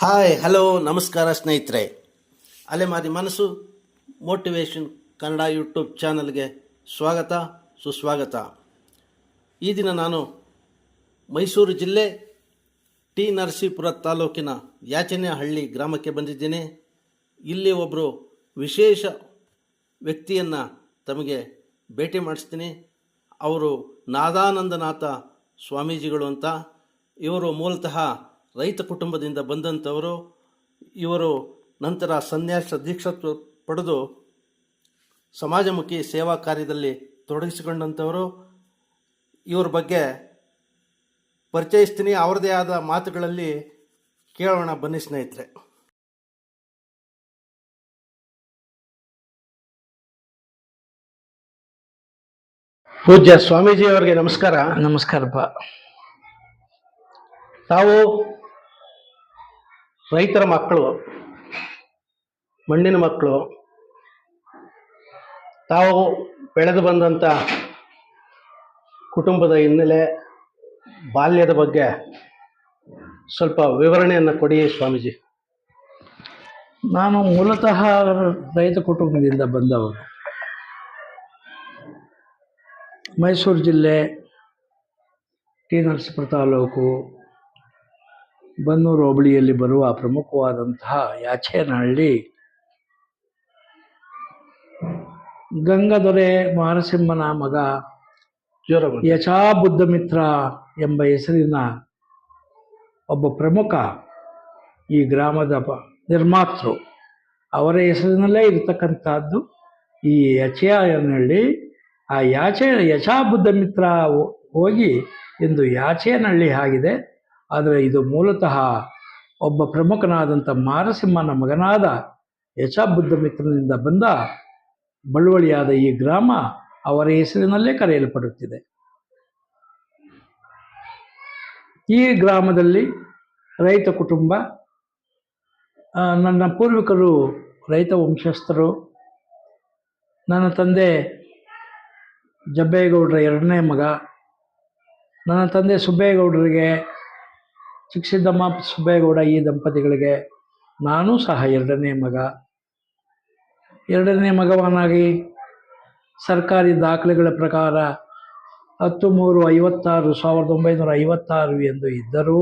Hi hello ನಮಸ್ಕಾರ ಸ್ನೇಹಿತರೆ. ಅಲೆಮಾರಿ ಮನಸ್ಸು ಮೋಟಿವೇಶನ್ ಕನ್ನಡ ಯೂಟ್ಯೂಬ್ ಚಾನಲ್ಗೆ ಸ್ವಾಗತ, ಸುಸ್ವಾಗತ. ಈ ದಿನ ನಾನು ಮೈಸೂರು ಜಿಲ್ಲೆ ಟಿ ನರಸೀಪುರ ತಾಲೂಕಿನ ಯಾಚನೆಹಳ್ಳಿ ಗ್ರಾಮಕ್ಕೆ ಬಂದಿದ್ದೇನೆ. ಇಲ್ಲಿ ಒಬ್ಬರು ವಿಶೇಷ ವ್ಯಕ್ತಿಯನ್ನು ತಮಗೆ ಭೇಟಿ ಮಾಡಿಸ್ತೀನಿ. ಅವರು ನಾದಾನಂದನಾಥ ಸ್ವಾಮೀಜಿಗಳು ಅಂತ. ಇವರು ಮೂಲತಃ ರೈತ ಕುಟುಂಬದಿಂದ ಬಂದಂಥವರು ಇವರು ನಂತರ ಸನ್ಯಾಸ ದೀಕ್ಷತ್ವ ಪಡೆದು ಸಮಾಜಮುಖಿ ಸೇವಾ ಕಾರ್ಯದಲ್ಲಿ ತೊಡಗಿಸಿಕೊಂಡಂಥವರು ಇವ್ರ ಬಗ್ಗೆ ಪರಿಚಯಿಸ್ತೀನಿ ಅವರದೇ ಆದ ಮಾತುಗಳಲ್ಲಿ ಕೇಳೋಣ ಬನ್ನಿ ಸ್ನೇಹಿತರೆ. ಪೂಜ್ಯ ಸ್ವಾಮೀಜಿ ಅವರಿಗೆ ನಮಸ್ಕಾರ. ನಮಸ್ಕಾರಪ್ಪ. ತಾವು ರೈತರ ಮಕ್ಕಳು, ಮಣ್ಣಿನ ಮಕ್ಕಳು, ತಾವು ಬೆಳೆದು ಬಂದಂಥ ಕುಟುಂಬದ ಹಿನ್ನೆಲೆ ಬಾಲ್ಯದ ಬಗ್ಗೆ ಸ್ವಲ್ಪ ವಿವರಣೆಯನ್ನು ಕೊಡಿ ಸ್ವಾಮೀಜಿ. ನಾನು ಮೂಲತಃ ರೈತ ಕುಟುಂಬದಿಂದ ಬಂದವರು ಮೈಸೂರು ಜಿಲ್ಲೆ ಟಿ ನರಸೀಪುರ ತಾಲೂಕು ಬನ್ನೂರು ಹೋಬಳಿಯಲ್ಲಿ ಬರುವ ಪ್ರಮುಖವಾದಂತಹ ಯಾಚೇನಹಳ್ಳಿ ಗಂಗಾಧರೆ ಮಹಾರಸಿಂಹನ ಮಗ ಯಶಾ ಬುದ್ಧ ಬುದ್ಧಮಿತ್ರ ಎಂಬ ಹೆಸರಿನ ಒಬ್ಬ ಪ್ರಮುಖ ಈ ಗ್ರಾಮದ ಪ- ನಿರ್ಮಾತೃ. ಅವರ ಹೆಸರಿನಲ್ಲೇ ಇರತಕ್ಕಂಥದ್ದು ಈ ಯಚೆಯನಹಳ್ಳಿ ಆ ಯಾಚೆ ಯಶಾ ಬುದ್ಧಮಿತ್ರ ಮಿತ್ರ ಹೋಗಿ ಇಂದು ಯಾಚೇನಹಳ್ಳಿ ಆಗಿದೆ. ಆದರೆ ಇದು ಮೂಲತಃ ಒಬ್ಬ ಪ್ರಮುಖನಾದಂಥ ಮಾರಸಿಂಹನ ಮಗನಾದ ಯಶಾಬುದ್ಧ ಮಿತ್ರನಿಂದ ಬಂದ ಬಳುವಳಿಯಾದ ಈ ಗ್ರಾಮ ಅವರ ಹೆಸರಿನಲ್ಲೇ ಕರೆಯಲ್ಪಡುತ್ತಿದೆ. ಈ ಗ್ರಾಮದಲ್ಲಿ ರೈತ ಕುಟುಂಬ ನನ್ನ ಪೂರ್ವಿಕರು, ರೈತ ವಂಶಸ್ಥರು, ನನ್ನ ತಂದೆ ಜಬ್ಬೇಗೌಡರ ಎರಡನೇ ಮಗ, ನನ್ನ ತಂದೆ ಸುಬ್ಬೇಗೌಡರಿಗೆ ಚಿಕ್ಕಸಿದ್ದಮ್ಮ ಸುಬ್ಬೇಗೌಡ ಈ ದಂಪತಿಗಳಿಗೆ ನಾನೂ ಸಹ ಎರಡನೇ ಮಗ. ಎರಡನೇ ಮಗವನಾಗಿ ಸರ್ಕಾರಿ ದಾಖಲೆಗಳ ಪ್ರಕಾರ ಹತ್ತು ಮೂರು ಐವತ್ತಾರು ಸಾವಿರದ ಒಂಬೈನೂರ ಐವತ್ತಾರು ಎಂದು ಇದ್ದರೂ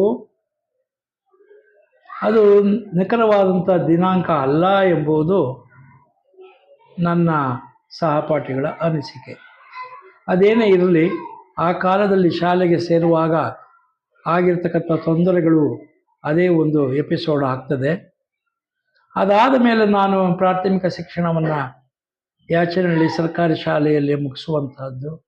ಅದು ನಿಖರವಾದಂಥ ದಿನಾಂಕ ಅಲ್ಲ ಎಂಬುದು ನನ್ನ ಸಹಪಾಠಿಗಳ ಅನಿಸಿಕೆ. ಅದೇನೇ ಇರಲಿ, ಆ ಕಾಲದಲ್ಲಿ ಶಾಲೆಗೆ ಸೇರುವಾಗ ಆಗಿರ್ತಕ್ಕಂಥ ತೊಂದರೆಗಳು ಅದೇ ಒಂದು ಎಪಿಸೋಡ್ ಆಗ್ತದೆ. ಅದಾದ ಮೇಲೆ ನಾನು ಪ್ರಾಥಮಿಕ ಶಿಕ್ಷಣವನ್ನು ಯಾಚನಹಳ್ಳಿ ಸರ್ಕಾರಿ ಶಾಲೆಯಲ್ಲಿ ಮುಗಿಸುವಂತಹದ್ದು.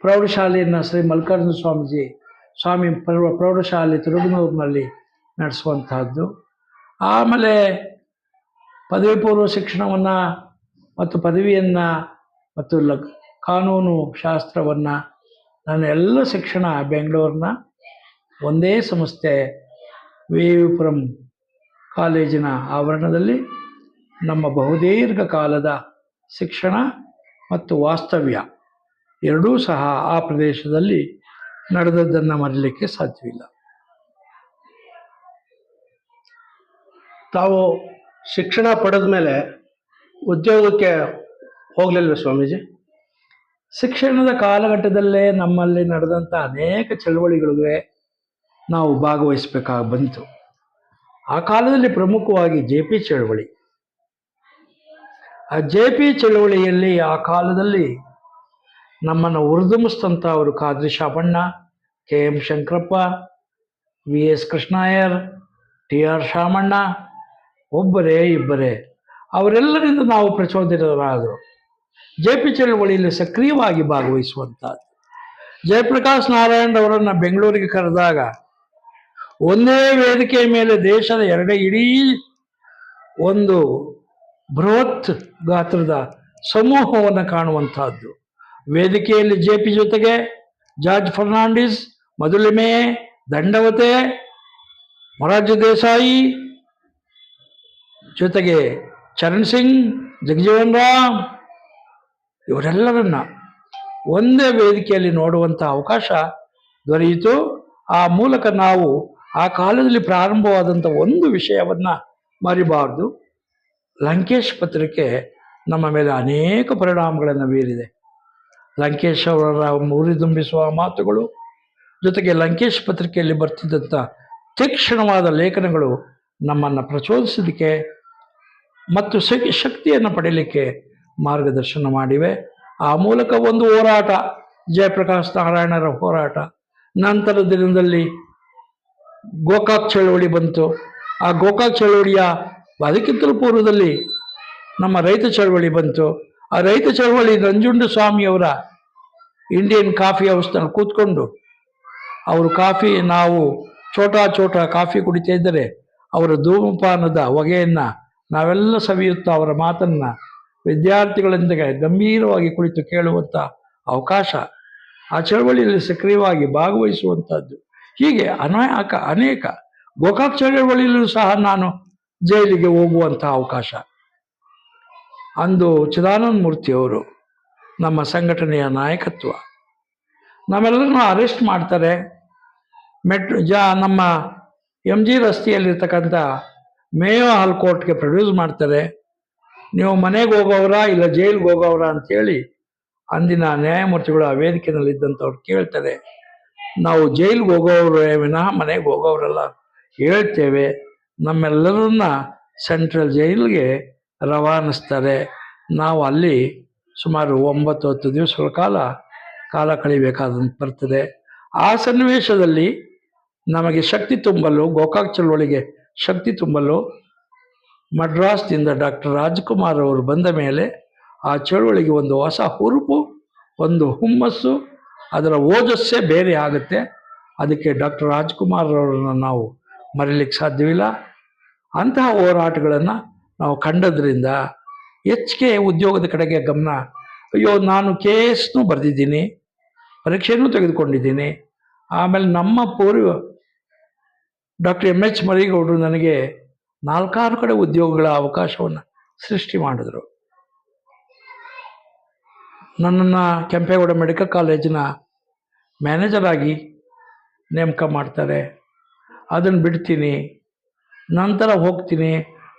ಪ್ರೌಢಶಾಲೆಯನ್ನು ಶ್ರೀ ಮಲ್ಲಿಕಾರ್ಜುನ ಸ್ವಾಮೀಜಿ, ಸ್ವಾಮಿ ಪ್ರೌ ಪ್ರೌಢಶಾಲೆ ತಿರುಗನೂರಿನಲ್ಲಿ ನಡೆಸುವಂತಹದ್ದು. ಆಮೇಲೆ ಪದವಿ ಪೂರ್ವ ಶಿಕ್ಷಣವನ್ನು ಮತ್ತು ಪದವಿಯನ್ನು ಮತ್ತು ಲ ಕಾನೂನು ಶಾಸ್ತ್ರವನ್ನು ನನ್ನ ಎಲ್ಲ ಶಿಕ್ಷಣ ಬೆಂಗಳೂರಿನ ಒಂದೇ ಸಂಸ್ಥೆ ವಿ ವಿಪುರಂ ಕಾಲೇಜಿನ ಆವರಣದಲ್ಲಿ ನಮ್ಮ ಬಹುದೀರ್ಘ ಕಾಲದ ಶಿಕ್ಷಣ ಮತ್ತು ವಾಸ್ತವ್ಯ ಎರಡೂ ಸಹ ಆ ಪ್ರದೇಶದಲ್ಲಿ ನಡೆದದ್ದನ್ನು ಮರೀಲಿಕ್ಕೆ ಸಾಧ್ಯವಿಲ್ಲ. ತಾವು ಶಿಕ್ಷಣ ಪಡೆದ ಮೇಲೆ ಉದ್ಯೋಗಕ್ಕೆ ಹೋಗಲಿಲ್ಲ ಸ್ವಾಮೀಜಿ? ಶಿಕ್ಷಣದ ಕಾಲಘಟ್ಟದಲ್ಲೇ ನಮ್ಮಲ್ಲಿ ನಡೆದಂಥ ಅನೇಕ ಚಳವಳಿಗಳಿಗೆ ನಾವು ಭಾಗವಹಿಸಬೇಕಾಗಿ ಬಂತು. ಆ ಕಾಲದಲ್ಲಿ ಪ್ರಮುಖವಾಗಿ ಜೆ ಪಿ ಚಳವಳಿ. ಆ ಜೆ ಪಿ ಚಳವಳಿಯಲ್ಲಿ ಆ ಕಾಲದಲ್ಲಿ ನಮ್ಮನ್ನು ಹುರಿದುಂಬಿಸಿದಂಥ ಅವರು Khadri Shapanna K M Shankarappa, V S Krishnaiyer, T R Shamanna, ಒಬ್ಬರೇ ಇಬ್ಬರೇ ಅವರೆಲ್ಲರಿಂದ ನಾವು ಪ್ರಚೋದಿತರಾದರು. ಜೆ ಪಿ ಚಳವಳಿಯಲ್ಲಿ ಸಕ್ರಿಯವಾಗಿ ಭಾಗವಹಿಸುವಂಥದ್ದು. ಜಯಪ್ರಕಾಶ್ ನಾರಾಯಣ್ ಅವರನ್ನು ಬೆಂಗಳೂರಿಗೆ ಕರೆದಾಗ, ಒಂದೇ ವೇದಿಕೆಯ ಮೇಲೆ ದೇಶದ ಎರಡೇ ಇಡೀ ಒಂದು ಬೃಹತ್ ಗಾತ್ರದ ಸಮೂಹವನ್ನು ಕಾಣುವಂತಹದ್ದು ವೇದಿಕೆಯಲ್ಲಿ ಜೆ ಪಿ ಜೊತೆಗೆ ಜಾರ್ಜ್ ಫರ್ನಾಂಡಿಸ್ ಮದುಲಿಮೆ ದಂಡವತೆ ಮೊರಾರ್ಜಿ ದೇಸಾಯಿ, ಜೊತೆಗೆ ಚರಣ್ ಸಿಂಗ್, ಜಗಜೀವನ್ ರಾಮ್ ಇವರೆಲ್ಲರನ್ನ ಒಂದೇ ವೇದಿಕೆಯಲ್ಲಿ ನೋಡುವಂಥ ಅವಕಾಶ ದೊರೆಯಿತು. ಆ ಮೂಲಕ ನಾವು ಆ ಕಾಲದಲ್ಲಿ ಪ್ರಾರಂಭವಾದಂಥ ಒಂದು ವಿಷಯವನ್ನು ಮರಿಬಾರ್ದು. ಲಂಕೇಶ್ ಪತ್ರಿಕೆ ನಮ್ಮ ಮೇಲೆ ಅನೇಕ ಪರಿಣಾಮಗಳನ್ನು ಬೀರಿದೆ. ಲಂಕೇಶ್ ಅವರ ಮುರಿದುಂಬಿಸುವ ಮಾತುಗಳು, ಜೊತೆಗೆ ಲಂಕೇಶ್ ಪತ್ರಿಕೆಯಲ್ಲಿ ಬರ್ತಿದ್ದಂಥ ತೀಕ್ಷ್ಣವಾದ ಲೇಖನಗಳು ನಮ್ಮನ್ನು ಪ್ರಚೋದಿಸೋದಕ್ಕೆ ಮತ್ತು ಶಕ್- ಶಕ್ತಿಯನ್ನು ಪಡೆಯಲಿಕ್ಕೆ ಮಾರ್ಗದರ್ಶನ ಮಾಡಿವೆ. ಆ ಮೂಲಕ ಒಂದು ಹೋರಾಟ, ಜಯಪ್ರಕಾಶ್ ನಾರಾಯಣರ ಹೋರಾಟ. ನಂತರ ದಿನದಲ್ಲಿ ಗೋಕಾಕ್ ಚಳವಳಿ ಬಂತು. ಆ ಗೋಕಾಕ್ ಚಳವಳಿಯ ಅದಕ್ಕಿಂತಲೂ ಪೂರ್ವದಲ್ಲಿ ನಮ್ಮ ರೈತ ಚಳವಳಿ ಬಂತು. ಆ ರೈತ ಚಳವಳಿ ನಂಜುಂಡು ಸ್ವಾಮಿಯವರ ಇಂಡಿಯನ್ ಕಾಫಿ ಹೌಸ್ನಲ್ಲಿ ಕೂತ್ಕೊಂಡು ಅವರು ಕಾಫಿ ನಾವು ಚೋಟಾ ಚೋಟಾ ಕಾಫಿ ಕುಡಿತಾ ಇದ್ದರೆ ಅವರ ಧೂಮಪಾನದ ಹೊಗೆಯನ್ನು ನಾವೆಲ್ಲ ಸವಿಯುತ್ತಾ ಅವರ ಮಾತನ್ನು ವಿದ್ಯಾರ್ಥಿಗಳೊಂದಿಗೆ ಗಂಭೀರವಾಗಿ ಕುಳಿತು ಕೇಳುವಂಥ ಅವಕಾಶ, ಆ ಚಳವಳಿಯಲ್ಲಿ ಸಕ್ರಿಯವಾಗಿ ಭಾಗವಹಿಸುವಂಥದ್ದು ಹೀಗೆ ಅನಾಯಕ, ಅನೇಕ ಗೋಕಾಕ್ ಚಳವಳಿಯಲ್ಲೂ ಸಹ ನಾನು ಜೈಲಿಗೆ ಹೋಗುವಂಥ ಅವಕಾಶ. ಅಂದು ಚಿದಾನಂದ ಮೂರ್ತಿಯವರು ನಮ್ಮ ಸಂಘಟನೆಯ ನಾಯಕತ್ವ. ನಾವೆಲ್ಲರನ್ನು ಅರೆಸ್ಟ್ ಮಾಡ್ತಾರೆ. ಮೆಟ್ ಜಾ, ನಮ್ಮ ಎಂ ಜಿ ರಸ್ತೆಯಲ್ಲಿರ್ತಕ್ಕಂಥ ಮೇಯೋ ಹಾಲ್ ಕೋರ್ಟ್ಗೆ ಪ್ರೊಡ್ಯೂಸ್ ಮಾಡ್ತಾರೆ. ನೀವು ಮನೆಗೆ ಹೋಗೋವ್ರ ಇಲ್ಲ ಜೈಲ್ಗೆ ಹೋಗೋವ್ರಾ? ಅಂತೇಳಿ ಅಂದಿನ ನ್ಯಾಯಮೂರ್ತಿಗಳು ಆ ವೇದಿಕೆಯಲ್ಲಿದ್ದಂಥವ್ರು ಕೇಳ್ತಾರೆ. ನಾವು ಜೈಲ್ಗೆ ಹೋಗೋವ್ರ ವಿನಃ ಮನೆಗೆ ಹೋಗೋವ್ರಲ್ಲ. ಹೇಳ್ತೇವೆ, ನಮ್ಮೆಲ್ಲರನ್ನ ಸೆಂಟ್ರಲ್ ಜೈಲಿಗೆ ರವಾನಿಸ್ತಾರೆ. ನಾವು ಅಲ್ಲಿ ಸುಮಾರು ಒಂಬತ್ತು ಹತ್ತು ದಿವಸಗಳ ಕಾಲ ಕಾಲ ಕಳಿಬೇಕಾದಂತ ಬರ್ತದೆ. ಆ ಸನ್ನಿವೇಶದಲ್ಲಿ ನಮಗೆ ಶಕ್ತಿ ತುಂಬಲು, ಗೋಕಾಕ್ ಚಳವಳಿಗೆ ಶಕ್ತಿ ತುಂಬಲು ಮಡ್ರಾಸ್ದಿಂದ ಡಾಕ್ಟರ್ ರಾಜ್ಕುಮಾರ್ ಅವರು ಬಂದ ಮೇಲೆ ಆ ಚಳುವಳಿಗೆ ಒಂದು ಹೊಸ ಹುರುಪು, ಒಂದು ಹುಮ್ಮಸ್ಸು, ಅದರ ಓಜಸ್ಸೇ ಬೇರೆ ಆಗುತ್ತೆ. ಅದಕ್ಕೆ ಡಾಕ್ಟರ್ ರಾಜ್ಕುಮಾರ್ ಅವರನ್ನು ನಾವು ಮರೀಲಿಕ್ಕೆ ಸಾಧ್ಯವಿಲ್ಲ. ಅಂತಹ ಹೋರಾಟಗಳನ್ನು ನಾವು ಕಂಡದ್ರಿಂದ ಹೆಚ್ಚಿಗೆ ಉದ್ಯೋಗದ ಕಡೆಗೆ ಗಮನ, ಅಯ್ಯೋ ನಾನು ಕೆ ಎಸ್ನೂ ಬರೆದಿದ್ದೀನಿ, ಪರೀಕ್ಷೆನೂ ತೆಗೆದುಕೊಂಡಿದ್ದೀನಿ. ಆಮೇಲೆ ನಮ್ಮ ಪೂರ್ವ ಡಾಕ್ಟರ್ ಎಂ ಎಚ್ ಮರಿಗೌಡರು ನನಗೆ ನಾಲ್ಕಾರು ಕಡೆ ಉದ್ಯೋಗಗಳ ಅವಕಾಶವನ್ನು ಸೃಷ್ಟಿ ಮಾಡಿದ್ರು. ನನ್ನನ್ನು ಕೆಂಪೇಗೌಡ ಮೆಡಿಕಲ್ ಕಾಲೇಜಿನ ಮ್ಯಾನೇಜರ್ ಆಗಿ ನೇಮಕ ಮಾಡ್ತಾರೆ. ಅದನ್ನು ಬಿಡ್ತೀನಿ, ನಂತರ ಹೋಗ್ತೀನಿ,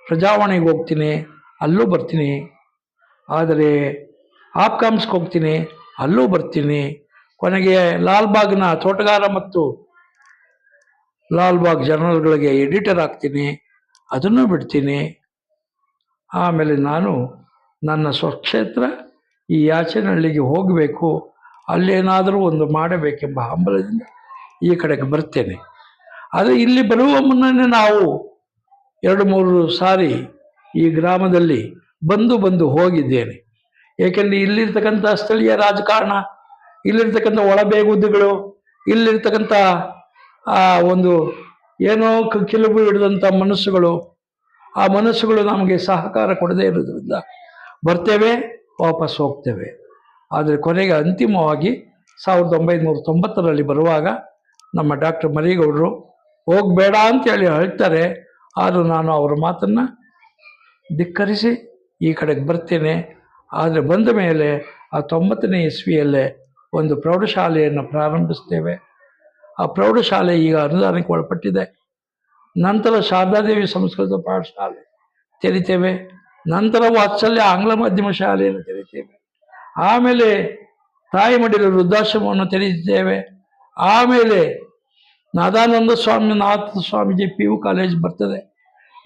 ಪ್ರಜಾವಾಣಿಗೆ ಹೋಗ್ತೀನಿ, ಅಲ್ಲೂ ಬರ್ತೀನಿ. ಆದರೆ ಆಪ್ಕಾಮ್ಸ್ಗೆ ಹೋಗ್ತೀನಿ, ಅಲ್ಲೂ ಬರ್ತೀನಿ. ಕೊನೆಗೆ ಲಾಲ್ಬಾಗ್ನ ತೋಟಗಾರ ಮತ್ತು ಲಾಲ್ಬಾಗ್ ಜರ್ನಲ್ಗಳಿಗೆ ಎಡಿಟರ್ ಆಗ್ತೀನಿ. ಅದನ್ನು ಬಿಡ್ತೀನಿ. ಆಮೇಲೆ ನಾನು ನನ್ನ ಸ್ವಕ್ಷೇತ್ರ ಈ ಯಾಚನಹಳ್ಳಿಗೆ ಹೋಗಬೇಕು. ಅಲ್ಲೇನಾದರೂ ಒಂದು ಮಾಡಬೇಕೆಂಬ ಹಂಬಲದಿಂದ ಈ ಕಡೆಗೆ ಬರ್ತೇನೆ. ಆದರೆ ಇಲ್ಲಿ ಬರುವ ಮುನ್ನನೇ ನಾವು ಎರಡು ಮೂರು ಸಾರಿ ಈ ಗ್ರಾಮದಲ್ಲಿ ಬಂದು ಬಂದು ಹೋಗಿದ್ದೇನೆ. ಏಕೆಂದರೆ ಇಲ್ಲಿರ್ತಕ್ಕಂಥ ಸ್ಥಳೀಯ ರಾಜಕಾರಣ, ಇಲ್ಲಿರ್ತಕ್ಕಂಥ ಒಳಬೇಗುದ್ದುಗಳು ಇಲ್ಲಿರ್ತಕ್ಕಂಥ ಒಂದು ಏನೋ ಕಿಲುಬು ಹಿಡಿದಂಥ ಮನಸ್ಸುಗಳು, ಆ ಮನಸ್ಸುಗಳು ನಮಗೆ ಸಹಕಾರ ಕೊಡದೇ ಇರೋದ್ರಿಂದ ಬರ್ತೇವೆ, ವಾಪಸ್ ಹೋಗ್ತೇವೆ. ಆದರೆ ಕೊನೆಗೆ ಅಂತಿಮವಾಗಿ ಸಾವಿರದ ಒಂಬೈನೂರ ತೊಂಬತ್ತರಲ್ಲಿ ಬರುವಾಗ ನಮ್ಮ ಡಾಕ್ಟರ್ ಮರಿಗೌಡರು, ಹೋಗಬೇಡ ಅಂತೇಳಿ ಹೇಳ್ತಾರೆ, ಆದರೂ ನಾನು ಅವರ ಮಾತನ್ನು ಧಿಕ್ಕರಿಸಿ ಈ ಕಡೆಗೆ ಬರ್ತೇನೆ. ಆದರೆ ಬಂದ ಮೇಲೆ ಆ ತೊಂಬತ್ತನೇ ಇಸ್ವಿಯಲ್ಲೇ ಒಂದು ಪ್ರೌಢಶಾಲೆಯನ್ನು ಪ್ರಾರಂಭಿಸ್ತೇವೆ. ಆ ಪ್ರೌಢಶಾಲೆ ಈಗ ಅನುದಾನಕ್ಕೆ ಒಳಪಟ್ಟಿದೆ. ನಂತರ ಶಾರದಾದೇವಿ ಸಂಸ್ಕೃತ ಪಾಠಶಾಲೆ ತೆರಿತೇವೆ. ನಂತರ ವಾತ್ಸಲ್ಯ ಆಂಗ್ಲ ಮಾಧ್ಯಮ ಶಾಲೆಯನ್ನು ತೆರಿತೇವೆ. ಆಮೇಲೆ ತಾಯಿ ಮಡಿಲ ವೃದ್ಧಾಶ್ರಮವನ್ನು ತೆರೆಯುತ್ತೇವೆ ಆಮೇಲೆ Nadananda Swami Natha Swamiji P U college ಬರ್ತದೆ.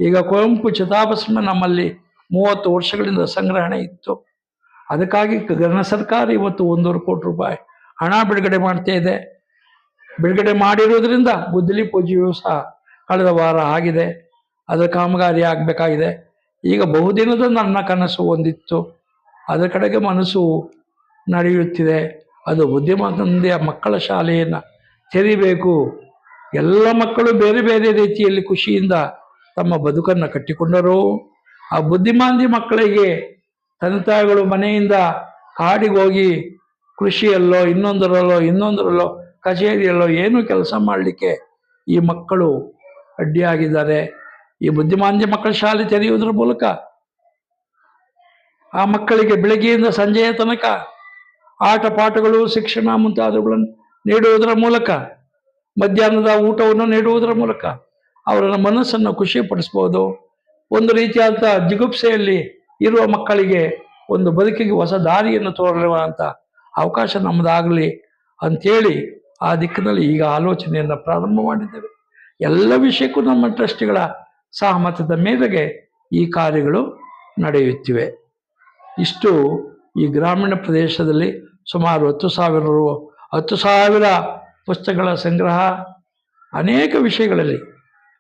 ಈಗ ಕುವೆಂಪು ಚಿತಾಭಸ್ಮ ನಮ್ಮಲ್ಲಿ ಮೂವತ್ತು ವರ್ಷಗಳಿಂದ ಸಂಗ್ರಹಣೆ ಇತ್ತು. ಅದಕ್ಕಾಗಿ ಘನ ಸರ್ಕಾರ ಇವತ್ತು ಒಂದೂವರೆ ಕೋಟಿ ರೂಪಾಯಿ ಹಣ ಬಿಡುಗಡೆ ಮಾಡ್ತಾ ಇದೆ. ಬಿಡುಗಡೆ ಮಾಡಿರೋದ್ರಿಂದ ಗುದ್ದಲಿ ಪೂಜೆಯು ಸಹ ಕಳೆದ ವಾರ ಆಗಿದೆ. ಅದರ ಕಾಮಗಾರಿ ಆಗಬೇಕಾಗಿದೆ. ಈಗ ಬಹುದಿನದ ನನ್ನ ಕನಸು ಒಂದಿತ್ತು. ಅದರ ಕಡೆಗೆ ಮನಸ್ಸು ನಡೆಯುತ್ತಿದೆ. ಅದು ಬುದ್ಧಿಮಾಂದ್ಯ ಮಕ್ಕಳ ಶಾಲೆಯನ್ನು ತೆರಿಬೇಕು. ಎಲ್ಲ ಮಕ್ಕಳು ಬೇರೆ ಬೇರೆ ರೀತಿಯಲ್ಲಿ ಖುಷಿಯಿಂದ ತಮ್ಮ ಬದುಕನ್ನು ಕಟ್ಟಿಕೊಂಡರು. ಆ ಬುದ್ಧಿಮಾಂದಿ ಮಕ್ಕಳಿಗೆ ತಂದೆ ತಾಯಿಗಳು ಮನೆಯಿಂದ ಕಾಡಿಗೆ ಹೋಗಿ ಕೃಷಿಯಲ್ಲೋ ಇನ್ನೊಂದರಲ್ಲೋ ಇನ್ನೊಂದರಲ್ಲೋ ಕಚೇರಿಯಲ್ಲೋ ಏನು ಕೆಲಸ ಮಾಡಲಿಕ್ಕೆ ಈ ಮಕ್ಕಳು ಅಡ್ಡಿಯಾಗಿದ್ದಾರೆ. ಈ ಬುದ್ಧಿಮಾಂದ್ಯ ಮಕ್ಕಳ ಶಾಲೆ ತೆರೆಯುವುದರ ಮೂಲಕ ಆ ಮಕ್ಕಳಿಗೆ ಬೆಳಗ್ಗೆಯಿಂದ ಸಂಜೆಯ ತನಕ ಆಟ ಪಾಠಗಳು, ಶಿಕ್ಷಣ ಮುಂತಾದವುಗಳನ್ನು ನೀಡುವುದರ ಮೂಲಕ, ಮಧ್ಯಾಹ್ನದ ಊಟವನ್ನು ನೀಡುವುದರ ಮೂಲಕ ಅವರ ಮನಸ್ಸನ್ನು ಖುಷಿಪಡಿಸ್ಬೋದು. ಒಂದು ರೀತಿಯಾದಂಥ ಜಿಗುಪ್ಸೆಯಲ್ಲಿ ಇರುವ ಮಕ್ಕಳಿಗೆ ಒಂದು ಬದುಕಿಗೆ ಹೊಸ ದಾರಿಯನ್ನು ತೋರಲಿರುವಂಥ ಅವಕಾಶ ನಮ್ಮದಾಗಲಿ ಅಂಥೇಳಿ ಆ ದಿಕ್ಕಿನಲ್ಲಿ ಈಗ ಆಲೋಚನೆಯನ್ನು ಪ್ರಾರಂಭ ಮಾಡಿದ್ದೇವೆ. ಎಲ್ಲ ವಿಷಯಕ್ಕೂ ನಮ್ಮ ಟ್ರಸ್ಟ್ಗಳ ಸಹಮತದ ಮೇರೆಗೆ ಈ ಕಾರ್ಯಗಳು ನಡೆಯುತ್ತಿವೆ. ಇಷ್ಟು ಈ ಗ್ರಾಮೀಣ ಪ್ರದೇಶದಲ್ಲಿ ಸುಮಾರು ಹತ್ತು ಸಾವಿರ ಹತ್ತು ಸಾವಿರ ಪುಸ್ತಕಗಳ ಸಂಗ್ರಹ ಅನೇಕ ವಿಷಯಗಳಲ್ಲಿ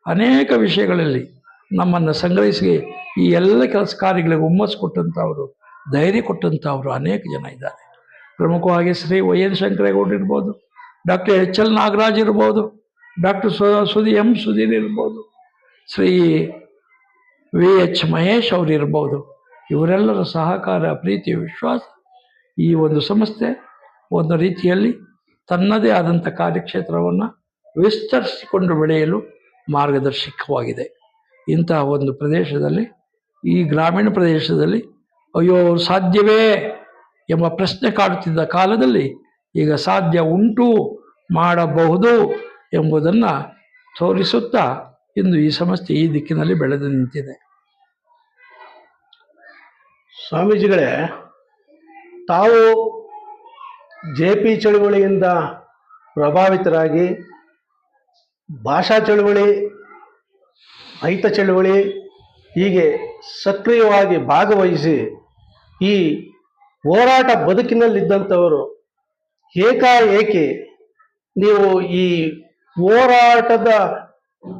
ಅನೇಕ ವಿಷಯಗಳಲ್ಲಿ ನಮ್ಮನ್ನು ಸಂಗ್ರಹಿಸಿ ಈ ಎಲ್ಲ ಕೆಲಸ ಕಾರ್ಯಗಳಿಗೆ ಹುಮ್ಮಸ್ಸು ಕೊಟ್ಟಂಥವರು, ಧೈರ್ಯ ಕೊಟ್ಟಂಥವರು ಅನೇಕ ಜನ ಇದ್ದಾರೆ. ಪ್ರಮುಖವಾಗಿ ಶ್ರೀ ವೈ ಎನ್ ಶಂಕರೇಗೌಡ ಇರ್ಬೋದು ಡಾಕ್ಟರ್ ಎಚ್ ಎಲ್ ನಾಗರಾಜ್ ಇರ್ಬೋದು, ಡಾಕ್ಟರ್ ಸು ಸುಧಿ ಎಂ ಸುಧೀರ್ ಇರ್ಬೋದು, ಶ್ರೀ ವಿ ಎಚ್ ಮಹೇಶ್ ಅವರು ಇರ್ಬೋದು. ಇವರೆಲ್ಲರ ಸಹಕಾರ, ಪ್ರೀತಿ, ವಿಶ್ವಾಸ ಈ ಒಂದು ಸಂಸ್ಥೆ ಒಂದು ರೀತಿಯಲ್ಲಿ ತನ್ನದೇ ಆದಂಥ ಕಾರ್ಯಕ್ಷೇತ್ರವನ್ನು ವಿಸ್ತರಿಸಿಕೊಂಡು ಬೆಳೆಯಲು ಮಾರ್ಗದರ್ಶಕವಾಗಿದೆ. ಇಂತಹ ಒಂದು ಪ್ರದೇಶದಲ್ಲಿ, ಈ ಗ್ರಾಮೀಣ ಪ್ರದೇಶದಲ್ಲಿ ಅಯ್ಯೋ ಸಾಧ್ಯವೇ ಎಂಬ ಪ್ರಶ್ನೆ ಕಾಡುತ್ತಿದ್ದ ಕಾಲದಲ್ಲಿ ಈಗ ಸಾಧ್ಯ ಉಂಟು ಮಾಡಬಹುದು ಎಂಬುದನ್ನು ತೋರಿಸುತ್ತಾ ಇಂದು ಈ ಸಮಸ್ಯೆ ಈ ದಿಕ್ಕಿನಲ್ಲಿ ಬೆಳೆದು ನಿಂತಿದೆ. ಸ್ವಾಮೀಜಿಗಳೇ, ತಾವು ಜೆ ಪಿ ಚಳುವಳಿಯಿಂದ ಪ್ರಭಾವಿತರಾಗಿ ಭಾಷಾ ಚಳುವಳಿ ರೈತ ಚಳುವಳಿ ಹೀಗೆ ಸಕ್ರಿಯವಾಗಿ ಭಾಗವಹಿಸಿ ಈ ಹೋರಾಟ ಬದುಕಿನಲ್ಲಿದ್ದಂಥವರು ಏಕಾಏಕಿ ನೀವು ಈ ಹೋರಾಟದ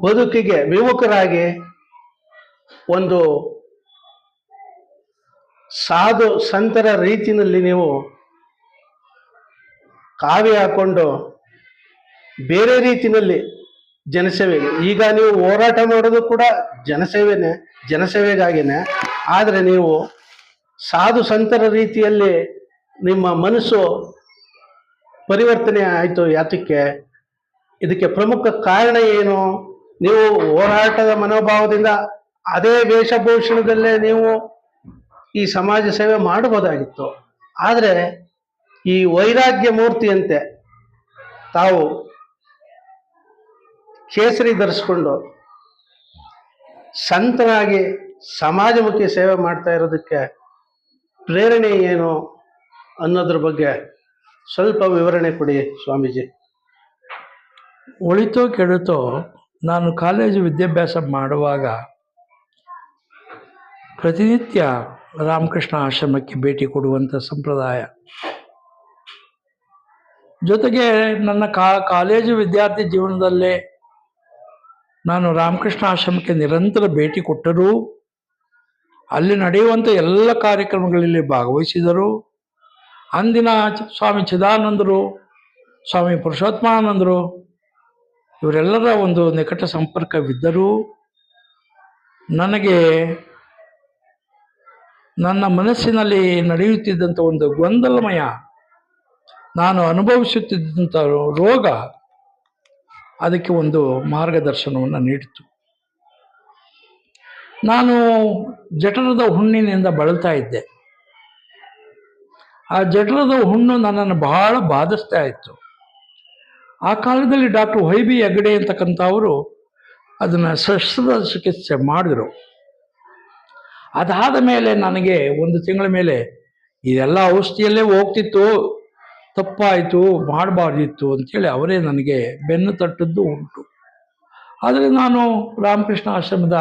ಬದುಕಿಗೆ ವಿಮುಖರಾಗಿ ಒಂದು ಸಾಧು ಸಂತರ ರೀತಿಯಲ್ಲಿ ನೀವು ಕಾವಿ ಹಾಕೊಂಡು ಬೇರೆ ರೀತಿಯಲ್ಲಿ ಜನಸೇವೆಗೆ. ಈಗ ನೀವು ಹೋರಾಟ ಮಾಡೋದು ಕೂಡ ಜನಸೇವೆನೆ, ಜನಸೇವೆಗಾಗಿನೇ. ಆದರೆ ನೀವು ಸಾಧು ಸಂತರ ರೀತಿಯಲ್ಲಿ ನಿಮ್ಮ ಮನಸ್ಸು ಪರಿವರ್ತನೆ ಆಯಿತು ಯಾತಕ್ಕೆ? ಇದಕ್ಕೆ ಪ್ರಮುಖ ಕಾರಣ ಏನು? ನೀವು ಹೋರಾಟದ ಮನೋಭಾವದಿಂದ ಅದೇ ವೇಷಭೂಷಣದಲ್ಲೇ ನೀವು ಈ ಸಮಾಜ ಸೇವೆ ಮಾಡಬಹುದಾಗಿತ್ತು. ಆದರೆ ಈ ವೈರಾಗ್ಯ ಮೂರ್ತಿಯಂತೆ ತಾವು ಕೇಸರಿ ಧರಿಸ್ಕೊಂಡು ಸಂತನಾಗಿ ಸಮಾಜಮುಖಿ ಸೇವೆ ಮಾಡ್ತಾ ಇರೋದಕ್ಕೆ ಪ್ರೇರಣೆ ಏನು ಅನ್ನೋದ್ರ ಬಗ್ಗೆ ಸ್ವಲ್ಪ ವಿವರಣೆ ಕೊಡಿ ಸ್ವಾಮೀಜಿ. ಒಳಿತೋ ಕೆಡುತ್ತೋ ನಾನು ಕಾಲೇಜು ವಿದ್ಯಾಭ್ಯಾಸ ಮಾಡುವಾಗ ಪ್ರತಿನಿತ್ಯ ರಾಮಕೃಷ್ಣ ಆಶ್ರಮಕ್ಕೆ ಭೇಟಿ ಕೊಡುವಂಥ ಸಂಪ್ರದಾಯ. ಜೊತೆಗೆ ನನ್ನ ಕಾ, ಕಾಲೇಜು ವಿದ್ಯಾರ್ಥಿ ಜೀವನದಲ್ಲೇ ನಾನು ರಾಮಕೃಷ್ಣ ಆಶ್ರಮಕ್ಕೆ ನಿರಂತರ ಭೇಟಿ ಕೊಟ್ಟರು, ಅಲ್ಲಿ ನಡೆಯುವಂಥ ಎಲ್ಲ ಕಾರ್ಯಕ್ರಮಗಳಲ್ಲಿ ಭಾಗವಹಿಸಿದರು ಅಂದಿನ ಸ್ವಾಮಿ ಚಿದಾನಂದರು, ಸ್ವಾಮಿ ಪುರುಷೋತ್ತಮಾನಂದರು, ಇವರೆಲ್ಲರ ಒಂದು ನಿಕಟ ಸಂಪರ್ಕವಿದ್ದರೂ ನನಗೆ ನನ್ನ ಮನಸ್ಸಿನಲ್ಲಿ ನಡೆಯುತ್ತಿದ್ದಂಥ ಒಂದು ಗೊಂದಲಮಯ, ನಾನು ಅನುಭವಿಸುತ್ತಿದ್ದಂಥ ರೋಗ ಅದಕ್ಕೆ ಒಂದು ಮಾರ್ಗದರ್ಶನವನ್ನು ನೀಡಿತು. ನಾನು ಜಠರದ ಹುಣ್ಣಿನಿಂದ ಬಳಲ್ತಾ ಇದ್ದೆ. ಆ ಜಠರದ ಹುಣ್ಣು ನನ್ನನ್ನು ಬಹಳ ಬಾಧಿಸ್ತಾ ಇತ್ತು ಆ ಕಾಲದಲ್ಲಿ ಡಾಕ್ಟರ್ ವೈ ಬಿ ಹೆಗಡೆ ಅಂತಕ್ಕಂಥವರು ಅದನ್ನು ಶಸ್ತ್ರದ ಚಿಕಿತ್ಸೆ ಮಾಡಿದರು. ಅದಾದ ಮೇಲೆ ನನಗೆ ಒಂದು ತಿಂಗಳ ಮೇಲೆ ಇದೆಲ್ಲ ಔಷಧಿಯಲ್ಲೇ ಹೋಗ್ತಿತ್ತು, ತಪ್ಪಾಯಿತು, ಮಾಡಬಾರ್ದಿತ್ತು ಅಂಥೇಳಿ ಅವರೇ ನನಗೆ ಬೆನ್ನು ತಟ್ಟದ್ದು ಉಂಟು. ಆದರೆ ನಾನು ರಾಮಕೃಷ್ಣ ಆಶ್ರಮದ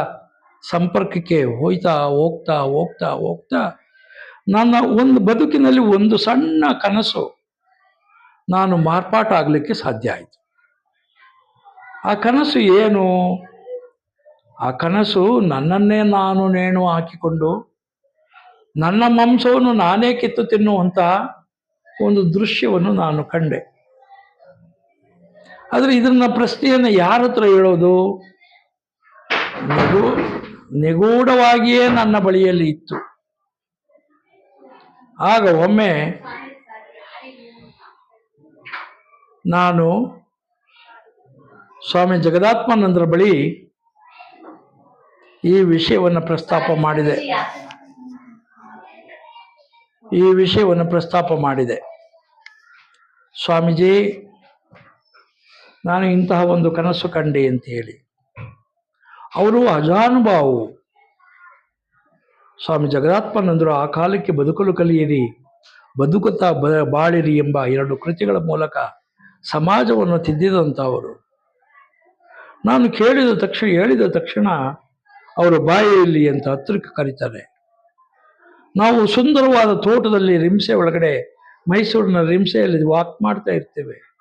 ಸಂಪರ್ಕಕ್ಕೆ ಹೋಯ್ತಾ ಹೋಗ್ತಾ ಹೋಗ್ತಾ ಹೋಗ್ತಾ ನನ್ನ ಒಂದು ಬದುಕಿನಲ್ಲಿ ಒಂದು ಸಣ್ಣ ಕನಸು ನಾನು ಮಾರ್ಪಾಟ ಆಗಲಿಕ್ಕೆ ಸಾಧ್ಯ ಆಯಿತು. ಆ ಕನಸು ಏನು? ಆ ಕನಸು ನನ್ನನ್ನೇ ನಾನು ನೇಣು ಹಾಕಿಕೊಂಡು, ನನ್ನ ಮಾಂಸವನ್ನು ನಾನೇ ಕಿತ್ತು ತಿನ್ನುವಂತಹ ಒಂದು ದೃಶ್ಯವನ್ನು ನಾನು ಕಂಡೆ. ಆದರೆ ಇದನ್ನ ಪ್ರಶ್ನೆಯನ್ನು ಯಾರ ಹತ್ರ ಹೇಳೋದು? ನಿಗೂ ನಿಗೂಢವಾಗಿಯೇ ನನ್ನ ಬಳಿಯಲ್ಲಿ ಇತ್ತು. ಆಗ ಒಮ್ಮೆ ನಾನು ಸ್ವಾಮಿ ಜಗದಾತ್ಮಾನಂದರ ಬಳಿ ಈ ವಿಷಯವನ್ನು ಪ್ರಸ್ತಾಪ ಮಾಡಿದೆ. ಈ ವಿಷಯವನ್ನು ಪ್ರಸ್ತಾಪ ಮಾಡಿದೆ. ಸ್ವಾಮೀಜಿ, ನಾನು ಇಂತಹ ಒಂದು ಕನಸು ಕಂಡೆ ಅಂತ ಹೇಳಿ. ಅವರು ಅಜಾನುಭಾವು ಸ್ವಾಮಿ ಜಗದಾತ್ಮನಂದರು, ಆ ಕಾಲಕ್ಕೆ ಬದುಕಲು ಕಲಿಯಿರಿ. ಬದುಕುತ್ತಾ ಬ, ಬಾಳಿರಿ ಎಂಬ ಎರಡು ಕೃತಿಗಳ ಮೂಲಕ ಸಮಾಜವನ್ನು ತಿದ್ದಿದಂಥವರು. ನಾನು ಕೇಳಿದ ತಕ್ಷಣ, ಹೇಳಿದ ತಕ್ಷಣ ಅವರು ಬಾಯಲ್ಲಿ ಅಂತ ಹತ್ತಿರಕ್ಕೆ ಕರೀತಾರೆ. ನಾವು ಸುಂದರವಾದ ತೋಟದಲ್ಲಿ ರಿಂಸೆ ಒಳಗಡೆ, ಮೈಸೂರಿನ ರಿಂಸೆಯಲ್ಲಿ ವಾಕ್ ಮಾಡ್ತಾ ಇರ್ತೇವೆ.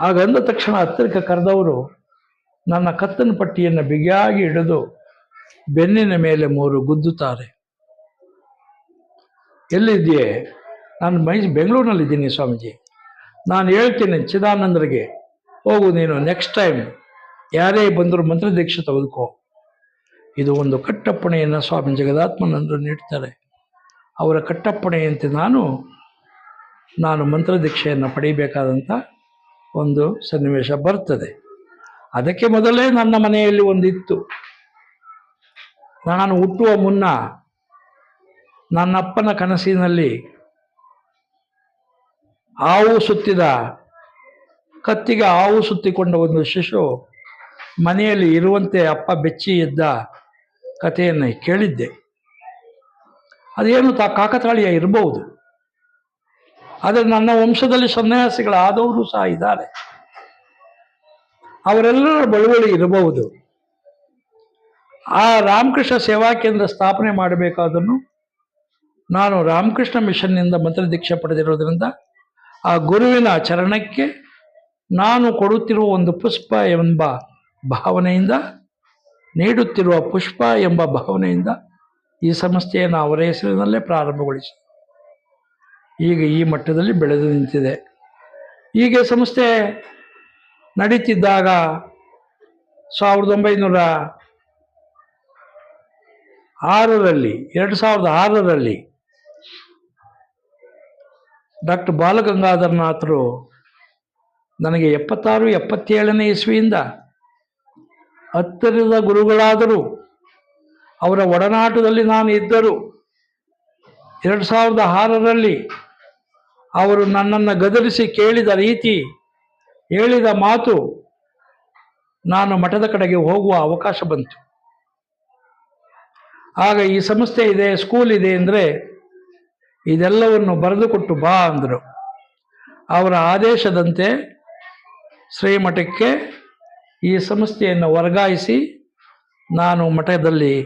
ಹಾಗಂದ ತಕ್ಷಣ ಹತ್ತಿರಕ್ಕೆ ಕರೆದವರು, ನನ್ನ ಕತ್ತನ ಪಟ್ಟಿಯನ್ನು ಬಿಗಿಯಾಗಿ ಹಿಡಿದು ಬೆನ್ನಿನ ಮೇಲೆ ಮೂರು ಗುದ್ದುತ್ತಾರೆ. ಎಲ್ಲಿದೆಯೇ ನಾನು ಮೈ, ಬೆಂಗಳೂರಿನಲ್ಲಿದ್ದೀನಿ ಸ್ವಾಮೀಜಿ. ನಾನು ಹೇಳ್ತೀನಿ ಚಿದಾನಂದರಿಗೆ, ಹೋಗು ನೀನು ನೆಕ್ಸ್ಟ್ ಟೈಮ್ ಯಾರೇ ಬಂದರೂ ಮಂತ್ರದೀಕ್ಷೆ ತೆಗೆದುಕೋ. ಇದು ಒಂದು ಕಟ್ಟಪ್ಪಣೆಯನ್ನು ಸ್ವಾಮಿ ಜಗದಾತ್ಮನಂದರು ನೀಡ್ತಾರೆ. ಅವರ ಕಟ್ಟಪ್ಪಣೆಯಂತೆ ನಾನು ನಾನು ಮಂತ್ರದೀಕ್ಷೆಯನ್ನು ಪಡೆಯಬೇಕಾದಂಥ ಒಂದು ಸನ್ನಿವೇಶ ಬರ್ತದೆ. ಅದಕ್ಕೆ ಮೊದಲೇ ನನ್ನ ಮನೆಯಲ್ಲಿ ಒಂದಿತ್ತು. ನಾನು ಹುಟ್ಟುವ ಮುನ್ನ ನನ್ನಪ್ಪನ ಕನಸಿನಲ್ಲಿ ಹಾವು ಸುತ್ತಿದ, ಕತ್ತಿಗೆ ಹಾವು ಸುತ್ತಿಕೊಂಡ ಒಂದು ಶಿಶು ಮನೆಯಲ್ಲಿ ಇರುವಂತೆ ಅಪ್ಪ ಬೆಚ್ಚಿ ಇದ್ದ ಕಥೆಯನ್ನು ಕೇಳಿದ್ದೆ. ಅದೇನು ತಾ ಕಾಕತಾಳೀಯ ಇರಬಹುದು. ಆದರೆ ನನ್ನ ವಂಶದಲ್ಲಿ ಸನ್ಯಾಸಿಗಳಾದವರು ಸಹ ಇದ್ದಾರೆ. ಅವರೆಲ್ಲರ ಬಳುವಳಿ ಇರಬಹುದು. ಆ ರಾಮಕೃಷ್ಣ ಸೇವಾ ಕೇಂದ್ರ ಸ್ಥಾಪನೆ ಮಾಡಬೇಕಾದನ್ನು ನಾನು ರಾಮಕೃಷ್ಣ ಮಿಷನ್ನಿಂದ ಮಂತ್ರದೀಕ್ಷೆ ಪಡೆದಿರೋದ್ರಿಂದ ಆ ಗುರುವಿನ ಚರಣಕ್ಕೆ ನಾನು ಕೊಡುತ್ತಿರುವ ಒಂದು ಪುಷ್ಪ ಎಂಬ ಭಾವನೆಯಿಂದ, ನೀಡುತ್ತಿರುವ ಪುಷ್ಪ ಎಂಬ ಭಾವನೆಯಿಂದ ಈ ಸಂಸ್ಥೆಯನ್ನು ಅವರ ಹೆಸರಿನಲ್ಲೇ ಪ್ರಾರಂಭಗೊಳಿಸಿ. ಈಗ ಈ ಮಟ್ಟದಲ್ಲಿ ಬೆಳೆದು ನಿಂತಿದೆ. ಹೀಗೆ ಸಂಸ್ಥೆ ನಡೀತಿದ್ದಾಗ ಸಾವಿರದ ಒಂಬೈನೂರ ಆರರಲ್ಲಿ, ಎರಡು ಸಾವಿರದ ಆರರಲ್ಲಿ ಡಾಕ್ಟರ್ ಬಾಲಗಂಗಾಧರನಾಥರು ನನಗೆ ಎಪ್ಪತ್ತಾರು, ಎಪ್ಪತ್ತೇಳನೇ ಇಸ್ವಿಯಿಂದ ಹತ್ತಿರದ ಗುರುಗಳಾದರು. ಅವರ ಒಡನಾಟದಲ್ಲಿ ನಾನು ಇದ್ದರು. ಎರಡು ಸಾವಿರದ ಆರರಲ್ಲಿ ಅವರು ನನ್ನನ್ನು ಗದರಿಸಿ ಕೇಳಿದ ರೀತಿ ಹೇಳಿದ ಮಾತು ನಾನು ಮಠದ ಕಡೆಗೆ ಹೋಗುವ ಅವಕಾಶ ಬಂತು. ಆಗ ಈ ಸಂಸ್ಥೆ ಇದೆ, ಸ್ಕೂಲ್ ಇದೆ ಅಂದರೆ ಇದೆಲ್ಲವನ್ನು ಬರೆದುಕೊಟ್ಟು ಬಾ ಅಂದರು. ಅವರ ಆದೇಶದಂತೆ ಶ್ರೀಮಠಕ್ಕೆ ಈ ಸಂಸ್ಥೆಯನ್ನು ವರ್ಗಾಯಿಸಿ ನಾನು ಮಠದಲ್ಲಿ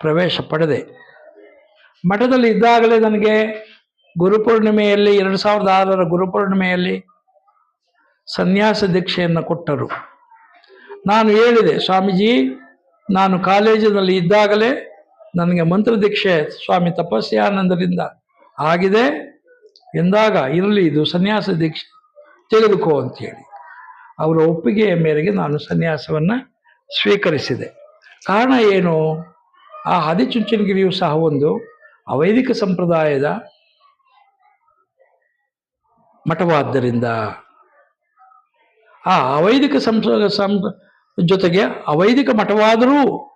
ಪ್ರವೇಶ ಪಡೆದೆ. ಮಠದಲ್ಲಿ ಇದ್ದಾಗಲೇ ನನಗೆ ಗುರುಪೂರ್ಣಿಮೆಯಲ್ಲಿ, ಎರಡು ಸಾವಿರದ ಆರರ ಗುರುಪೂರ್ಣಿಮೆಯಲ್ಲಿ ಸನ್ಯಾಸ ದೀಕ್ಷೆಯನ್ನು ಕೊಟ್ಟರು. ನಾನು ಹೇಳಿದೆ, ಸ್ವಾಮೀಜಿ, ನಾನು ಕಾಲೇಜಿನಲ್ಲಿ ಇದ್ದಾಗಲೇ ನನಗೆ ಮಂತ್ರದೀಕ್ಷೆ ಸ್ವಾಮಿ ತಪಸ್ಯಾನಂದರಿಂದ ಆಗಿದೆ ಎಂದಾಗ ಇರಲಿ ಇದು ಸನ್ಯಾಸ ದೀಕ್ಷೆ ತೆಗೆದುಕೋ ಅಂತೇಳಿ ಅವರ ಒಪ್ಪಿಗೆಯ ಮೇರೆಗೆ ನಾನು ಸನ್ಯಾಸವನ್ನು ಸ್ವೀಕರಿಸಿದೆ. ಕಾರಣ ಏನು? ಆ ಹದಿಚುಂಚನಗಿರಿಯು ಸಹ ಒಂದು ಅವೈದಿಕ ಸಂಪ್ರದಾಯದ ಮಠವಾದ್ದರಿಂದ ಆ ಅವೈದಿಕ ಸಂಸ ಸಂ ಜೊತೆಗೆ ಅವೈದಿಕ ಮಠವಾದರೂ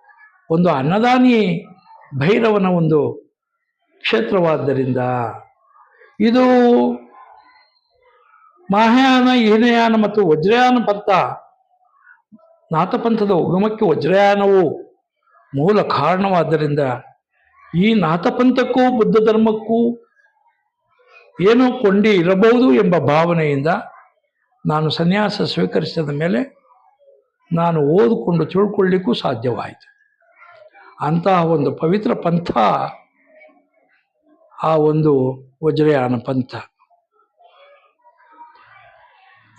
ಒಂದು ಅನ್ನದಾನಿ ಭೈರವನ ಒಂದು ಕ್ಷೇತ್ರವಾದ್ದರಿಂದ ಇದು ಮಹಾಯಾನ, ಹೀನಯಾನ ಮತ್ತು ವಜ್ರಯಾನ ಪಂಥ, ನಾಥಪಂಥದ ಉಗಮಕ್ಕೆ ವಜ್ರಯಾನವು ಮೂಲ ಕಾರಣವಾದ್ದರಿಂದ ಈ ನಾಥಪಂಥಕ್ಕೂ, ಬುದ್ಧ ಧರ್ಮಕ್ಕೂ ಏನು ಕೊಂಡಿ ಇರಬಹುದು ಎಂಬ ಭಾವನೆಯಿಂದ ನಾನು ಸನ್ಯಾಸ ಸ್ವೀಕರಿಸಿದ ಮೇಲೆ ನಾನು ಓದಿಕೊಂಡು ತಿಳ್ಕೊಳ್ಳಿಕ್ಕೂ ಸಾಧ್ಯವಾಯಿತು. ಅಂತಹ ಒಂದು ಪವಿತ್ರ ಪಂಥ ಆ ಒಂದು ವಜ್ರಯಾನ ಪಂಥ.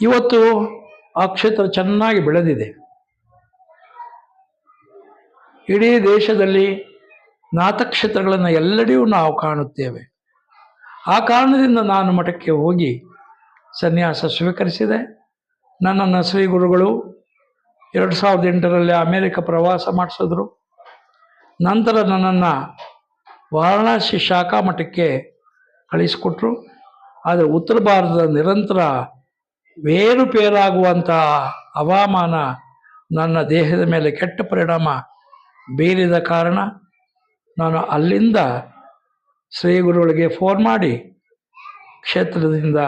ಇವತ್ತು ಆ ಕ್ಷೇತ್ರ ಚೆನ್ನಾಗಿ ಬೆಳೆದಿದೆ. ಇಡೀ ದೇಶದಲ್ಲಿ ನಾಥಕ್ಷೇತ್ರಗಳನ್ನು ಎಲ್ಲೆಡೆಯೂ ನಾವು ಕಾಣುತ್ತೇವೆ. ಆ ಕಾರಣದಿಂದ ನಾನು ಮಠಕ್ಕೆ ಹೋಗಿ ಸನ್ಯಾಸ ಸ್ವೀಕರಿಸಿದೆ. ನನ್ನನ್ನು ಶ್ರೀ ಗುರುಗಳು ಎರಡು ಸಾವಿರದ ಎಂಟರಲ್ಲಿ ಅಮೇರಿಕ ಪ್ರವಾಸ ಮಾಡಿಸಿದ್ರು. ನಂತರ ನನ್ನನ್ನು ವಾರಣಾಸಿ ಶಾಖಾ ಮಠಕ್ಕೆ ಕಳಿಸಿಕೊಟ್ರು. ಆದರೆ ಉತ್ತರ ಭಾರತದ ನಿರಂತರ ಬೇರುಪೇರಾಗುವಂಥ ಹವಾಮಾನ ನನ್ನ ದೇಹದ ಮೇಲೆ ಕೆಟ್ಟ ಪರಿಣಾಮ ಬೀರಿದ ಕಾರಣ ನಾನು ಅಲ್ಲಿಂದ ಶ್ರೀ ಗುರುಗಳಿಗೆ ಫೋನ್ ಮಾಡಿ ಕ್ಷೇತ್ರದಿಂದ,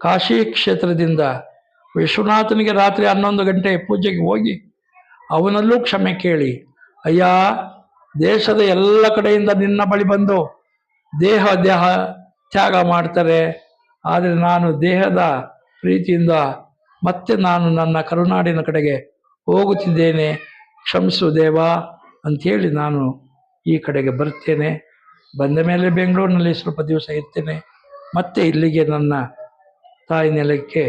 ಕಾಶಿ ಕ್ಷೇತ್ರದಿಂದ ವಿಶ್ವನಾಥನಿಗೆ ರಾತ್ರಿ ಹನ್ನೊಂದು ಗಂಟೆ ಪೂಜೆಗೆ ಹೋಗಿ ಅವನಲ್ಲೂ ಕ್ಷಮೆ ಕೇಳಿ, ಅಯ್ಯ ದೇಶದ ಎಲ್ಲ ಕಡೆಯಿಂದ ನಿನ್ನ ಬಳಿ ಬಂದು ದೇಹ ದೇಹ ತ್ಯಾಗ ಮಾಡ್ತಾರೆ. ಆದರೆ ನಾನು ದೇಹದ ಪ್ರೀತಿಯಿಂದ ಮತ್ತೆ ನಾನು ನನ್ನ ಕರುನಾಡಿನ ಕಡೆಗೆ ಹೋಗುತ್ತಿದ್ದೇನೆ. ಕ್ಷಮಿಸು ದೇವ ಅಂಥೇಳಿ ನಾನು ಈ ಕಡೆಗೆ ಬರ್ತೇನೆ ಬಂದ ಮೇಲೆ ಬೆಂಗಳೂರಿನಲ್ಲಿ ಸ್ವಲ್ಪ ದಿವಸ ಇರ್ತೇನೆ. ಮತ್ತೆ ಇಲ್ಲಿಗೆ ನನ್ನ ತಾಯಿ ನೆಲಕ್ಕೆ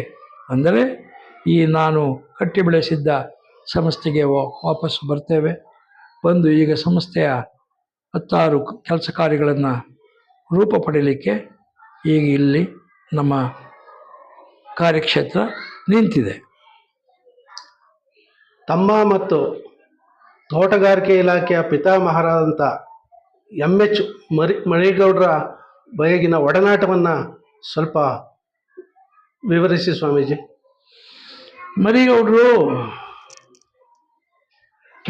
ಅಂದರೆ ಈ ನಾನು ಕಟ್ಟಿ ಬೆಳೆಸಿದ್ದ ಸಂಸ್ಥೆಗೆ ವಾಪಸ್ಸು ಬರ್ತೇವೆ. ಬಂದು ಈಗ ಸಂಸ್ಥೆಯ ಹತ್ತಾರು ಕೆಲಸ ಕಾರ್ಯಗಳನ್ನು ರೂಪ ಪಡೀಲಿಕ್ಕೆ ಈಗ ಇಲ್ಲಿ ನಮ್ಮ ಕಾರ್ಯಕ್ಷೇತ್ರ ನಿಂತಿದೆ. ತಮ್ಮ ಮತ್ತು ತೋಟಗಾರಿಕೆ ಇಲಾಖೆಯ ಪಿತಾಮಹರಾದಂಥ ಎಂ ಎಚ್ ಮರಿ ಮರಿಗೌಡರ ಬಯಗಿನ ಒಡನಾಟವನ್ನು ಸ್ವಲ್ಪ ವಿವರಿಸಿ ಸ್ವಾಮೀಜಿ. ಮರಿಗೌಡರು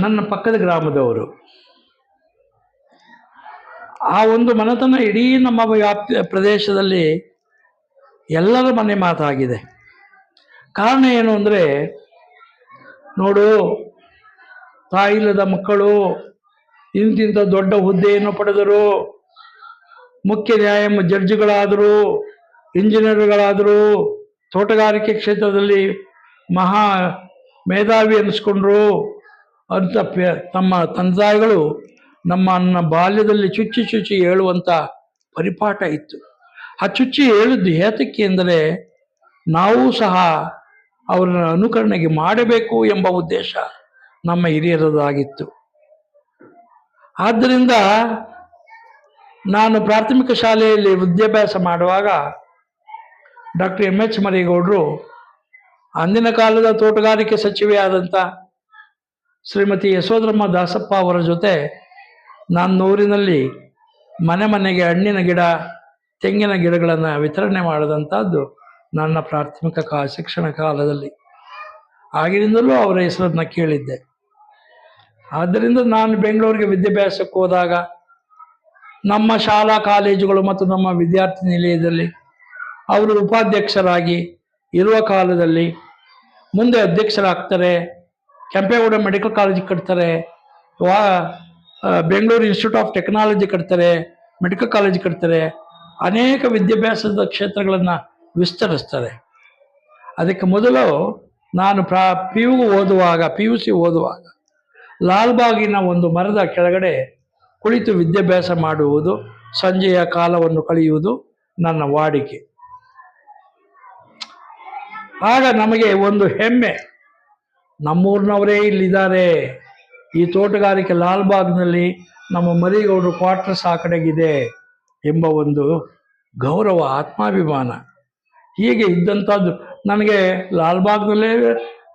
ನನ್ನ ಪಕ್ಕದ ಗ್ರಾಮದವರು. ಆ ಒಂದು ಮನೆತನ ಇಡೀ ನಮ್ಮ ವ್ಯಾಪ್ತಿ, ಪ್ರದೇಶದಲ್ಲಿ ಎಲ್ಲರ ಮನೆ ಮಾತಾಗಿದೆ. ಕಾರಣ ಏನು ಅಂದರೆ, ನೋಡು, ತಾಯಿಲ್ಲದ ಮಕ್ಕಳು ಇಂತಿಂಥ ದೊಡ್ಡ ಹುದ್ದೆಯನ್ನು ಪಡೆದರು, ಮುಖ್ಯ ನ್ಯಾಯ ಜಡ್ಜ್ಗಳಾದರು, ಇಂಜಿನಿಯರ್ಗಳಾದರು, ತೋಟಗಾರಿಕೆ ಕ್ಷೇತ್ರದಲ್ಲಿ ಮಹಾ ಮೇಧಾವಿ ಅನ್ನಿಸ್ಕೊಂಡ್ರು ಅಂತ ತಮ್ಮ ತಾಯಿಗಳು ನಮ್ಮನ್ನ ಬಾಲ್ಯದಲ್ಲಿ ಚುಚ್ಚಿ ಚುಚ್ಚಿ ಹೇಳುವಂಥ ಪರಿಪಾಠ ಇತ್ತು. ಆ ಚುಚ್ಚಿ ಹೇಳಿದ್ದು ಹೇತಕ್ಕೆ ಎಂದರೆ ನಾವು ಸಹ ಅವರ ಅನುಕರಣೆಗೆ ಮಾಡಬೇಕು ಎಂಬ ಉದ್ದೇಶ ನಮ್ಮ ಹಿರಿಯರದಾಗಿತ್ತು. ಆದ್ದರಿಂದ ನಾನು ಪ್ರಾಥಮಿಕ ಶಾಲೆಯಲ್ಲಿ ವಿದ್ಯಾಭ್ಯಾಸ ಮಾಡುವಾಗ ಡಾಕ್ಟರ್ ಎಂ ಎಚ್ ಮರಿಗೌಡರು, ಅಂದಿನ ಕಾಲದ ತೋಟಗಾರಿಕೆ ಸಚಿವೆಯಾದಂಥ ಶ್ರೀಮತಿ ಯಶೋಧರಮ್ಮ ದಾಸಪ್ಪ ಅವರ ಜೊತೆ ನಾನ್ನೂರಿನಲ್ಲಿ ಮನೆ ಮನೆಗೆ ಹಣ್ಣಿನ ಗಿಡ, ತೆಂಗಿನ ಗಿಡಗಳನ್ನು ವಿತರಣೆ ಮಾಡಿದಂಥದ್ದು ನನ್ನ ಪ್ರಾಥಮಿಕ ಕಾ, ಶಿಕ್ಷಣ ಕಾಲದಲ್ಲಿ. ಆಗಿನಿಂದಲೂ ಅವರ ಹೆಸರನ್ನ ಕೇಳಿದ್ದೆ. ಆದ್ದರಿಂದ ನಾನು ಬೆಂಗಳೂರಿಗೆ ವಿದ್ಯಾಭ್ಯಾಸಕ್ಕೆ ಹೋದಾಗ ನಮ್ಮ ಶಾಲಾ, ಕಾಲೇಜುಗಳು ಮತ್ತು ನಮ್ಮ ವಿದ್ಯಾರ್ಥಿ ನಿಲಯದಲ್ಲಿ ಅವರು ಉಪಾಧ್ಯಕ್ಷರಾಗಿ ಇರುವ ಕಾಲದಲ್ಲಿ ಮುಂದೆ ಅಧ್ಯಕ್ಷರಾಗ್ತಾರೆ. ಕೆಂಪೇಗೌಡ ಮೆಡಿಕಲ್ ಕಾಲೇಜ್ ಕಟ್ತಾರೆ, ವಾ ಬೆಂಗಳೂರು ಇನ್ಸ್ಟಿಟ್ಯೂಟ್ ಆಫ್ ಟೆಕ್ನಾಲಜಿ ಕಟ್ತಾರೆ, ಮೆಡಿಕಲ್ ಕಾಲೇಜ್ ಕಟ್ತಾರೆ, ಅನೇಕ ವಿದ್ಯಾಭ್ಯಾಸದ ಕ್ಷೇತ್ರಗಳನ್ನು ವಿಸ್ತರಿಸ್ತಾರೆ. ಅದಕ್ಕೆ ಮೊದಲು ನಾನು ಪ್ರಾ ಪಿ ಯು ಓದುವಾಗ ಪಿ ಯು ಸಿ ಓದುವಾಗ ಲಾಲ್ಬಾಗಿನ ಒಂದು ಮರದ ಕೆಳಗಡೆ ಕುಳಿತು ವಿದ್ಯಾಭ್ಯಾಸ ಮಾಡುವುದು, ಸಂಜೆಯ ಕಾಲವನ್ನು ಕಳೆಯುವುದು ನನ್ನ ವಾಡಿಕೆ. ಆಗ ನಮಗೆ ಒಂದು ಹೆಮ್ಮೆ. ನಮ್ಮೂರಿನವರೇ ಇಲ್ಲಿದ್ದಾರೆ. ಈ ತೋಟಗಾರಿಕೆ ಲಾಲ್ಬಾಗ್ನಲ್ಲಿ ನಮ್ಮ ಮರಿಗೌಡರು ಕ್ವಾರ್ಟರ್ಸ್ ಆ ಕಡೆಗಿದೆ ಎಂಬ ಒಂದು ಗೌರವ, ಆತ್ಮಾಭಿಮಾನ. ಹೀಗೆ ಇದ್ದಂಥದ್ದು ನನಗೆ ಲಾಲ್ಬಾಗ್ನಲ್ಲೇ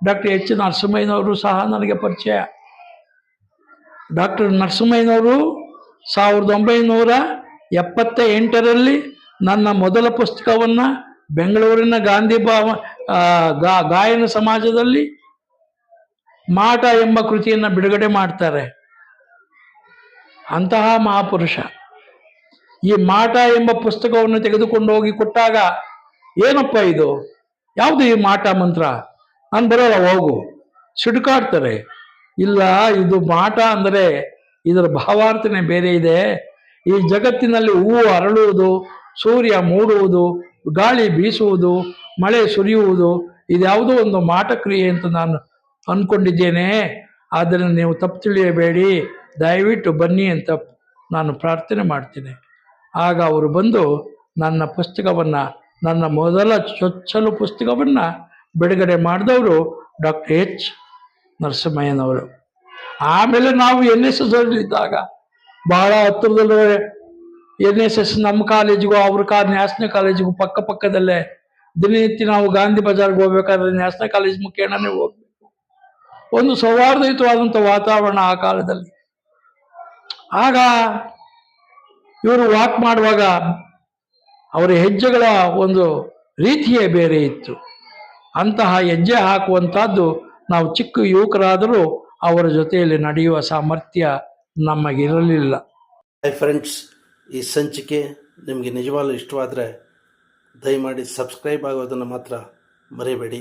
ಡಾಕ್ಟರ್ ಎಚ್ ನರಸಿಂಹಯ್ಯನವರು ಸಹ ನನಗೆ ಪರಿಚಯ. ಡಾಕ್ಟರ್ ನರಸಿಂಹಯ್ಯನವರು ಸಾವಿರದ ಒಂಬೈನೂರ ಎಪ್ಪತ್ತ ಎಂಟರಲ್ಲಿ ನನ್ನ ಮೊದಲ ಪುಸ್ತಕವನ್ನು ಬೆಂಗಳೂರಿನ ಗಾಂಧಿ ಭಾವ ಗಾಯನ ಸಮಾಜದಲ್ಲಿ ಮಾಟ ಎಂಬ ಕೃತಿಯನ್ನು ಬಿಡುಗಡೆ ಮಾಡ್ತಾರೆ. ಅಂತಹ ಮಹಾಪುರುಷ. ಈ ಮಾಟ ಎಂಬ ಪುಸ್ತಕವನ್ನು ತೆಗೆದುಕೊಂಡು ಹೋಗಿ ಕೊಟ್ಟಾಗ ಏನಪ್ಪ ಇದು? ಯಾವುದು ಈ ಮಾಟ ಮಂತ್ರ? ನಾನು ಬರೋಲ್ಲ, ಹೋಗು. ಸಿಡುಕಾಡ್ತಾರೆ. ಇಲ್ಲ, ಇದು ಮಾಟ ಅಂದರೆ ಇದರ ಭಾವಾರ್ಥನೆ ಬೇರೆ ಇದೆ. ಈ ಜಗತ್ತಿನಲ್ಲಿ ಹೂವು ಅರಳುವುದು, ಸೂರ್ಯ ಮೂಡುವುದು, ಗಾಳಿ ಬೀಸುವುದು, ಮಳೆ ಸುರಿಯುವುದು, ಇದ್ಯಾವುದೋ ಒಂದು ಮಾಟ ಕ್ರಿಯೆ ಅಂತ ನಾನು ಅಂದ್ಕೊಂಡಿದ್ದೇನೆ ಆದ್ದರಿಂದ ನೀವು ತಪ್ಪು ತಿಳಿಯಬೇಡಿ. ದಯವಿಟ್ಟು ಬನ್ನಿ ಅಂತ ನಾನು ಪ್ರಾರ್ಥನೆ ಮಾಡ್ತೀನಿ. ಆಗ ಅವರು ಬಂದು ನನ್ನ ಪುಸ್ತಕವನ್ನು, ನನ್ನ ಮೊದಲ ಚೊಚ್ಚಲು ಪುಸ್ತಕವನ್ನು ಬಿಡುಗಡೆ ಮಾಡಿದವರು ಡಾಕ್ಟರ್ ಎಚ್. ನರಸಿಂಹಯ್ಯನವರು. ಆಮೇಲೆ ನಾವು ಎನ್ ಎಸ್ ಎಸ್ ಇದ್ದಾಗ, ಬಹಳ ಹತ್ತಿರದಲ್ಲೇ ಎನ್ ಎಸ್ ಎಸ್ ನಮ್ಮ ಕಾಲೇಜಿಗೂ, ಅವ್ರ ಕಾ, ನ್ಯಾಷನಲ್ ಕಾಲೇಜಿಗೂ ಪಕ್ಕ ಪಕ್ಕದಲ್ಲೇ. ದಿನನಿತ್ಯ ನಾವು ಗಾಂಧಿ ಬಜಾರ್ಗೆ ಹೋಗ್ಬೇಕಾದ್ರೆ ನ್ಯಾಷನಲ್ ಕಾಲೇಜ್ ಮುಖೇಣನೇ ಹೋಗ್ಬೇಕು ಒಂದು ಸೌಹಾರ್ದಯುತವಾದಂಥ ವಾತಾವರಣ ಆ ಕಾಲದಲ್ಲಿ. ಆಗ ಇವರು ವಾಕ್ ಮಾಡುವಾಗ ಅವರ ಹೆಜ್ಜೆಗಳ ಒಂದು ರೀತಿಯೇ ಬೇರೆ ಇತ್ತು. ಅಂತಹ ಹೆಜ್ಜೆ ಹಾಕುವಂಥದ್ದು ನಾವು ಚಿಕ್ಕ ಯುವಕರಾದರೂ ಅವರ ಜೊತೆಯಲ್ಲಿ ನಡೆಯುವ ಸಾಮರ್ಥ್ಯ ನಮಗಿರಲಿಲ್ಲ. ಹೈ ಫ್ರೆಂಡ್ಸ್ ಈ ಸಂಚಿಕೆ ನಿಮಗೆ ನಿಜವಾಗ್ಲೂ ಇಷ್ಟವಾದರೆ ದಯಮಾಡಿ ಸಬ್ಸ್ಕ್ರೈಬ್ ಆಗೋದನ್ನು ಮಾತ್ರ ಮರಿಬೇಡಿ.